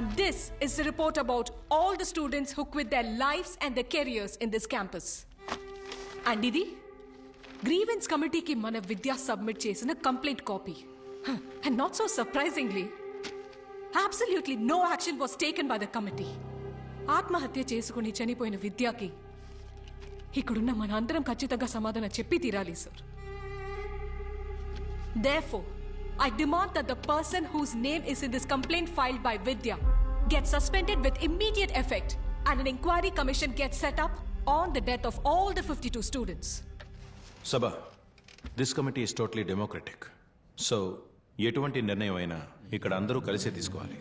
And this is the report about all the students who quit their lives and their careers in this campus. And ఇది grievance కమిటీకి మన Vidya submit చేసిన complaint copy and not so surprisingly absolutely no action was taken by the committee ఆత్మహత్య చేసుకుని చనిపోయిన విద్యకి ఇక్కడున్న మన అందరం ఖచ్చితంగా సమాధానం చెప్పి తీరాలి sir Therefore, I demand that the person whose name is in this complaint filed by Vidya gets suspended with immediate effect and an inquiry commission gets set up on the death of all the 52 students. Sabha this committee is totally democratic so ఎటువంటి నిర్ణయం అయినా ఇక్కడ అందరూ కలిసే తీసుకోవాలి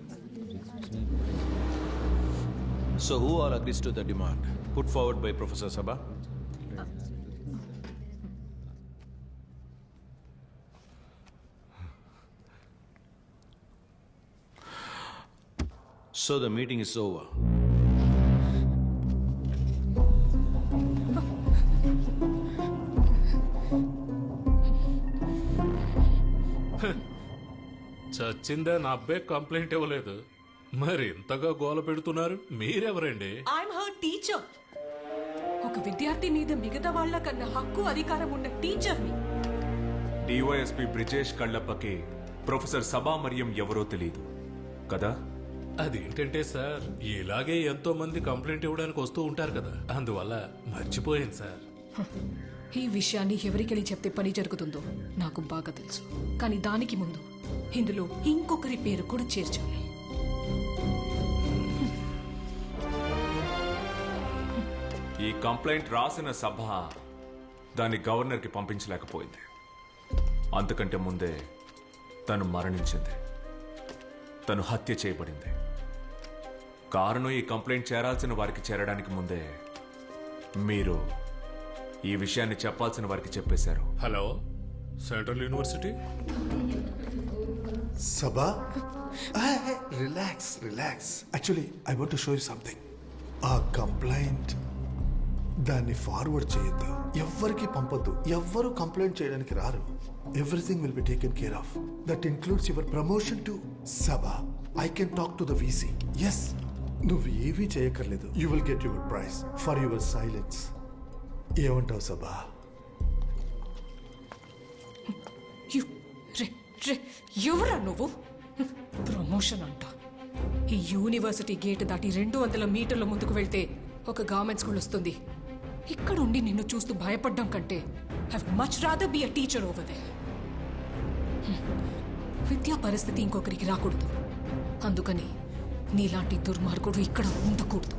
so who all agrees to the demand put forward by professor Sabha so the meeting is over చచ్చిందే నా అబ్బాయి కంప్లైంట్ ఇవ్వలేదు. మరి ఇంతగా గోల పెడుతున్నారు? మీరెవరండి? I'm her teacher. ఒక విద్యార్థి మీద మిగతా వాళ్ళ కన్నా హక్కు అధికారం ఉన్న టీచర్ని డివైఎస్పి బ్రిజేష్ కళ్ళప్పకి ప్రొఫెసర్ సభా మరియం ఎవరో తెలియదు కదా? అదేంటంటే సార్ ఇలాగే ఎంతో మంది కంప్లైంట్ ఇవ్వడానికి వస్తూ ఉంటారు కదా. అందువల్ల మర్చిపోయాను సార్. ఈ విషయాన్ని ఎవరికెళ్ళి చెప్తే పని జరుగుతుందో నాకు బాగా తెలుసు. కానీ దానికి ముందు ఇందులో ఇంకొకరి పేరు కూడా చేర్చాలి. ఈ కంప్లైంట్ రాసిన సభ దాన్ని గవర్నర్కి పంపించలేకపోయింది. అంతకంటే ముందే తను మరణించింది. తను హత్య చేయబడింది. కారణం ఈ కంప్లైంట్ చేరాల్సిన వారికి చేరడానికి ముందే మీరు ఈ విషయాన్ని చెప్పాల్సిన వారికి చెప్పేశారు. Hello central university? relax, relax. Actually, I want to show you something. ఆ కంప్లైంట్ దాన్ని ఫార్వర్డ్ చేయొద్దు. ఎవ్వరికి పంపొద్దు. ఎవ్వరు కంప్లైంట్ చేయడానికి రారు. Everything will be taken care of that includes your promotion to Sabha. I can talk to the VC yes నువ్వు ఏమీ చేయక్కర్లేదు. You will get your prize for your silence ఏమంటావు సభా? యు- ఎవరా నువ్వు? ప్రమోషన్ అంట. ఈ యూనివర్సిటీ గేట్ దాటి రెండు వందల మీటర్ల ముందుకు వెళ్తే ఒక గవర్నమెంట్ స్కూల్ వస్తుంది. ఇక్కడ ఉండి నిన్ను చూస్తూ భయపడ్డం కంటే have much rather be a teacher over the విద్యా పరిస్థితి ఇంకొకరికి రాకూడదు. అందుకని నీలాంటి దుర్మార్గుడు ఇక్కడ ఉండకూడదు.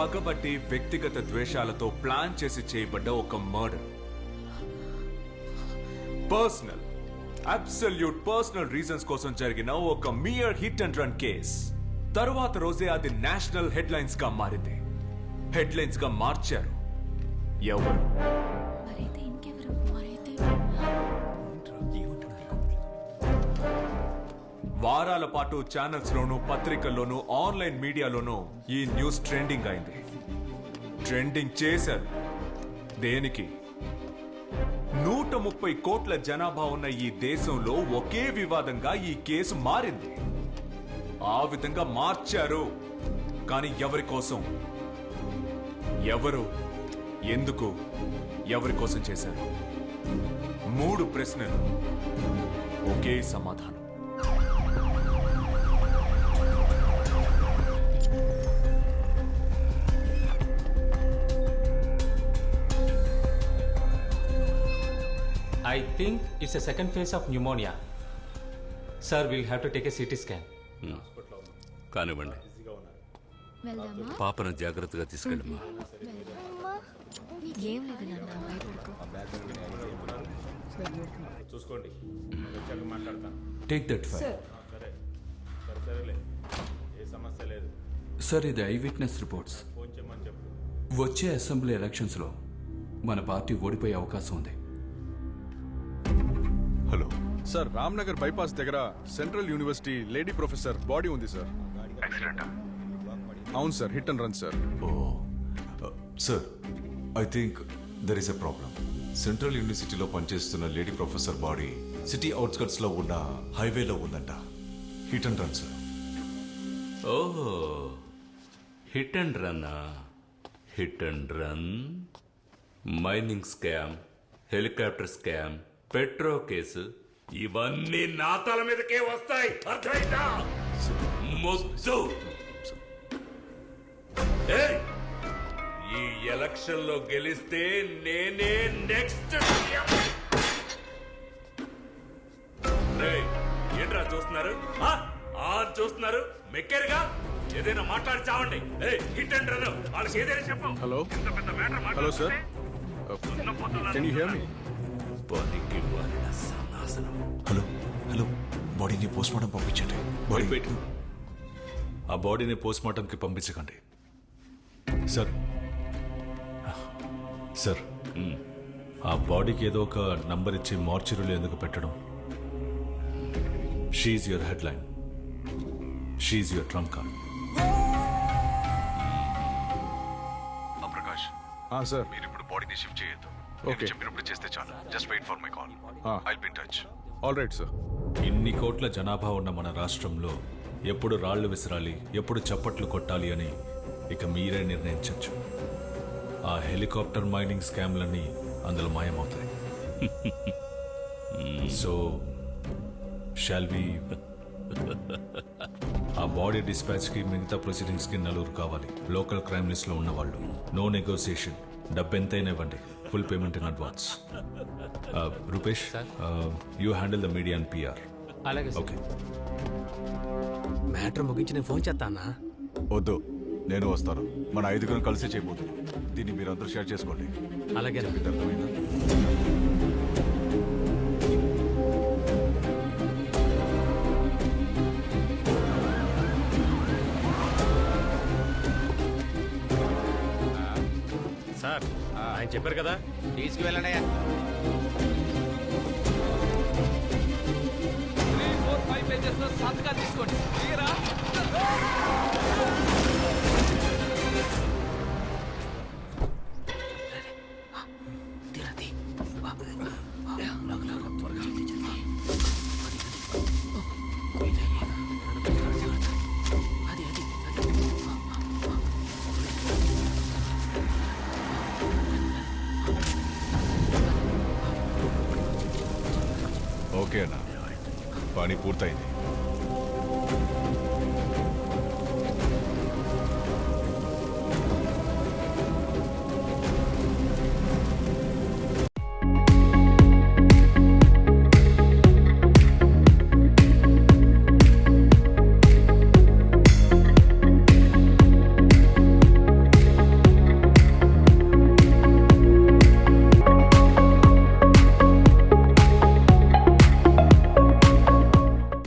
పగబట్టి వ్యక్తిగత ద్వేషాలతో ప్లాన్ చేసి చేయబడ్డ ఒక murder personal absolute personal reasons కోసం జరిగిన ఒక mere hit and run case తరువాత రోజే అది నేషనల్ హెడ్లైన్స్గా మారింది. హెడ్లైన్స్గా మార్చారు. ఎవరు? వారాల పాటు ఛానల్స్ లోను పత్రికల్లోనూ ఆన్లైన్ మీడియాలోనూ ఈ న్యూస్ ట్రెండింగ్ అయింది. ట్రెండింగ్ చేశారు. దేనికి? నూట ముప్పై కోట్ల జనాభా ఉన్న ఈ దేశంలో ఒకే వివాదంగా ఈ కేసు మారింది. ఆ విధంగా మార్చారు. కానీ ఎవరి కోసం? ఎవరు? ఎందుకు ఎవరి కోసం చేశారు? మూడు ప్రశ్నలు. ఒకే సమాధానం. I think it's a second phase of pneumonia. Sir, we'll have to take a CT scan. కానివ్వండి. వెళ్దామా? పాపను జాగ్రత్తగా తీసుకెళ్ళమ్మా. వెళ్దామా? ఏం లేదు నాన్న భయపడుకో. టేక్ దట్ ఫైల్ సార్ ఇది ఐ విట్నెస్ రిపోర్ట్స్ వచ్చే అసెంబ్లీ ఎలక్షన్స్లో మన పార్టీ ఓడిపోయే అవకాశం ఉంది. హలో. సార్ రామ్నగర్ బైపాస్ దగ్గర central university lady professor body ఉంది సార్. అవును sir hit and run sir. Sir I think there is a problem. Central యూనివర్సిటీలో పనిచేస్తున్న లేడీ ప్రొఫెసర్ బాడీ సిటీ అవుట్స్కట్స్లో ఉన్న హైవేలో ఉందంట. Hit and run sir. ఓహో hit and run hit and run. Mining scam helicopter scam petro case ఇవన్నీ నా తల మీదకే వస్తాయి. అర్థమైందా? మొద్దు! ఈ ఎలక్షన్లో గెలిస్తే నేనే నెక్స్ట్ ఏంట్రా చూస్తున్నారు? ఆ? ఆ చూస్తున్నారు? మెక్కారుగా? ఏదైనా మాట్లాడి చావండి. హిట్ అండ్ రన్ వాళ్ళకి ఏదైనా చెప్పు. Hello hello sir can you hear me పనికి మాలిన సన్నాసనం హలో హలో బాడీని పోస్ట్ మార్టం పంపించండి బాడీ వెయిట్ ఆ బాడీని పోస్ట్ మార్టంకి పంపించకండి సార్ సార్ ఆ బాడీకి ఏదో ఒక నంబర్ ఇచ్చి మార్చురీలో ఎందుకు పెట్టడం? She your head line she your trump card Prakash. Sir మీరు ఇప్పుడు బాడీని షిఫ్ట్ చేయొద్దు. Okay. చెప్పినప్పుడు చేస్తే చాలు. Just wait for my call. I be touch all right sir ఇన్ని కోట్ల జనాభా ఉన్న మన రాష్ట్రంలో ఎప్పుడు రాళ్ళు విసరాలి ఎప్పుడు చప్పట్లు కొట్టాలి అని ఇక మీరే నిర్ణయించవచ్చు ఆ హెలికాప్టర్ మైనింగ్ స్కామ్లన్నీ అందులో మాయమవుతాయి. సో షాల్ వి ఆ బాడీ డిస్పాచ్కి మిగతా ప్రొసీడింగ్స్కి నలుగురు కావాలి. లోకల్ క్రైమ్ లిస్ట్లో ఉన్నవాళ్ళు. నో నెగోసియేషన్ డబ్బు ఎంతైనా ఇవ్వండి. Full payment in advance Rupesh you handle the media and PR అలాగే ఓకే మ్యాటర్ ముగించి నేను ఫోన్ చేస్తానా వద్దు నేను వస్తాను. మన ఐదుగురం కలిసి చేయబోతున్నాం. దీన్ని మీరు అందరూ షేర్ చేసుకోండి. అలాగే అర్థమైందా? చెప్పారు కదా? తీసుకువెళ్ళండి త్రీ ఫోర్ ఫైవ్ పేజెస్లో సంతకాలు తీసుకోండి. తీరా? అన్న పని పూర్తయింది